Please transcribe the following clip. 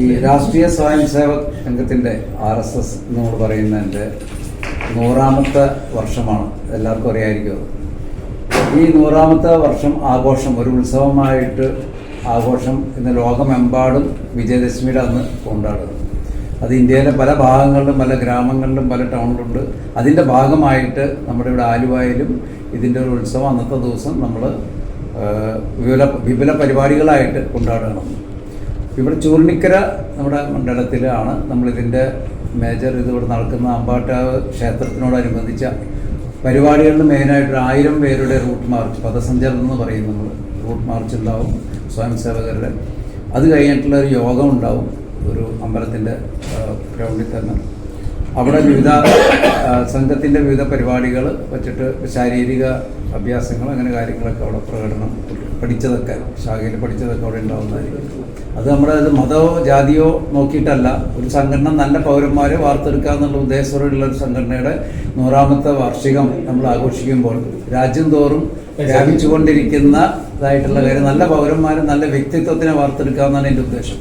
ഈ രാഷ്ട്രീയ സ്വയം സേവക് സംഘത്തിന്റെ ആർ എസ് എസ് എന്നോട് പറയുന്നതിന്റെ നൂറാമത്തെ വർഷമാണ്. എല്ലാവർക്കും അറിയായിരിക്കും. ഈ നൂറാമത്തെ വർഷം ആഘോഷം ഒരു ഉത്സവമായിട്ട് ആഘോഷം ഇന്ന് ലോകമെമ്പാടും വിജയദശമിയുടെ അന്ന് കൊണ്ടാടുന്നത് അത് ഇന്ത്യയിലെ പല ഭാഗങ്ങളിലും പല ഗ്രാമങ്ങളിലും പല ടൗണിലുണ്ട്. അതിന്റെ ഭാഗമായിട്ട് നമ്മുടെ ഇവിടെ ആലുവായിലും ഇതിന്റെ ഒരു ഉത്സവം അന്നത്തെ ദിവസം നമ്മൾ വിപുല വിപുല പരിപാടികളായിട്ട് കൊണ്ടാടണം. ഇവിടെ ചൂർണിക്കര നമ്മുടെ മണ്ഡലത്തിലാണ് നമ്മളിതിന്റെ മേജർ ഇത് ഇവിടെ നടക്കുന്ന അമ്പാട്ടാവ് ക്ഷേത്രത്തിനോടനുബന്ധിച്ച പരിപാടികളിൽ മെയിനായിട്ട് ആയിരം പേരുടെ റൂട്ട് മാർച്ച് പദസഞ്ചാരം എന്ന് പറയും നമ്മൾ. റൂട്ട് മാർച്ച് ഉണ്ടാവും സ്വയം സേവകരുടെ. അത് കഴിഞ്ഞിട്ടുള്ള ഒരു യോഗം ഉണ്ടാവും ഒരു അമ്പലത്തിന്റെ ഗ്രൗണ്ടിൽ തന്നെ. അവിടെ വിവിധ സംഘത്തിന്റെ വിവിധ പരിപാടികൾ വെച്ചിട്ട് ശാരീരിക അഭ്യാസങ്ങൾ അങ്ങനെ കാര്യങ്ങളൊക്കെ അവിടെ പ്രകടനം പഠിച്ചതൊക്കെ ശാഖയിൽ പഠിച്ചതൊക്കെ അവിടെ ഉണ്ടാവുന്നതായിരിക്കും. അത് നമ്മുടെ അത് മതമോ ജാതിയോ നോക്കിയിട്ടല്ല. ഒരു സംഘടന നല്ല പൗരന്മാരെ വാർത്തെടുക്കുക എന്നുള്ള ഉദ്ദേശത്തോടെയുള്ള ഒരു സംഘടനയുടെ നൂറാമത്തെ വാർഷികം നമ്മൾ ആഘോഷിക്കുമ്പോൾ രാജ്യം തോറും വ്യാപിച്ചുകൊണ്ടിരിക്കുന്ന ഇതായിട്ടുള്ള കാര്യം. നല്ല പൗരന്മാരെ നല്ല വ്യക്തിത്വത്തിനെ വാർത്തെടുക്കുക എന്നാണ് എന്റെ ഉദ്ദേശം.